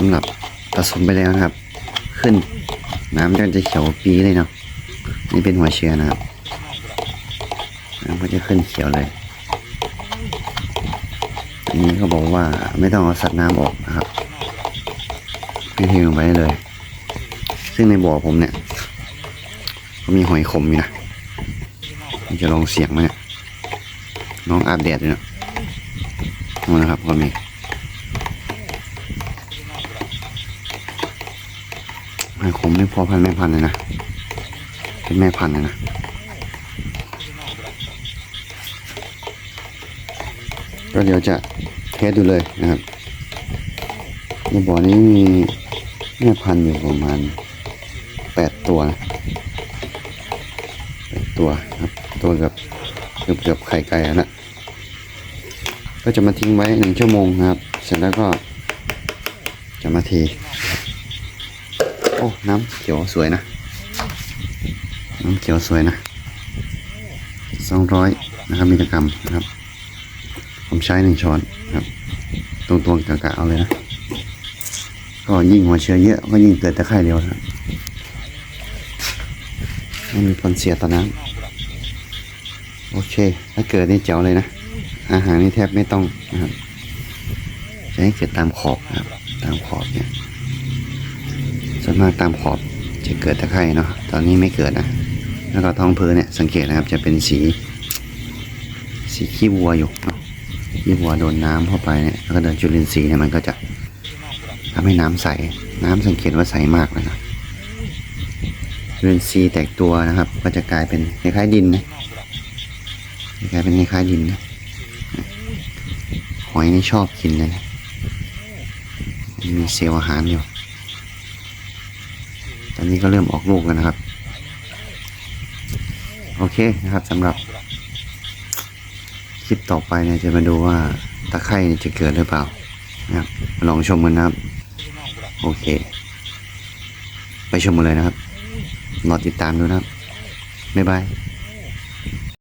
สำหรับผสมไปแล้วนะครับ ขึ้นน้ำก็จะเขียวปีเลยเนาะนี่เป็นหัวเชื้อนะครับน้ำก็จะขึ้นเขียวเลยอันนี้เขาบอกว่าไม่ต้องเอาสัตว์น้ำออกนะครับให้เทลงไปได้เลย ซึ่งในบ่อผมเนี่ยก็มีหอยขมอยู่นะจะลองเสียงไหมเนี่ยน้องอาบแดดอยู่นะนู่นะครับก็มี หอยขมนี่พอพันแม่พันเลยนะ เป็นแม่พันเลยนะก็เดี๋ยวจะเทสดูเลยนะครับในบ่อนี้มีแม่พันธุ์อยู่ประมาณแปดตัวนะแปดตัวครับ ตัวเกือบเกือบเกือบไข่ไก่แล้วนะก็จะมาทิ้งไว้หนึ่งชั่วโมงครับ เสร็จแล้วก็จะมาเท โอ้น้ำเขียวสวยนะ น้ำเขียวสวยนะสองร้อยนะครับมิลลิกรัมนะครับ ผมใช้หนึ่งช้อนครับ ตรงตัวกะกะเอาเลยนะ ก็ยิ่งหัวเชื้อเยอะ ก็ยิ่งเกิดตะไคร่เร็วนะครับไม่มีผลเสียต่อน้ำโอเค ถ้าเกิดนี่เจ๋วเลยนะ อาหารนี่แทบไม่ต้องนะครับ จะให้เกิดตามขอบนะครับ ตามขอบเนี่ย ส่วนมากตามขอบจะเกิดตะไคร่เนาะตอนนี้ไม่เกิดนะ แล้วก็ท้องพื้นเนี่ยสังเกตนะครับจะเป็นสี สีขี้วัวอยู่เนาะที่วัวโดนน้ำเข้าไปเนี่ยแล้วก็โดนจุลินทรีย์เนี่ยมันก็จะทำให้น้ำใส น้ำสังเกตว่าใสมากเลยนะจุลินทรีย์แตกตัวนะครับ ก็จะกลายเป็นคล้ายๆดินนะกลายเป็นคล้ายๆดินนะหอยนี่ชอบกินเลยนะมีเซลล์อาหารอยู่ ตอนนี้ก็เริ่มออกลูกแล้วนะครับ โอเคนะครับสำหรับ คลิปต่อไปเนี่ยจะมาดูว่าตะไคร่จะเกิดหรือเปล่านะครับลองชมกันนะครับ โอเค ไปชมกันเลยนะครับรอติดตามดูนะครับบ๊ายบาย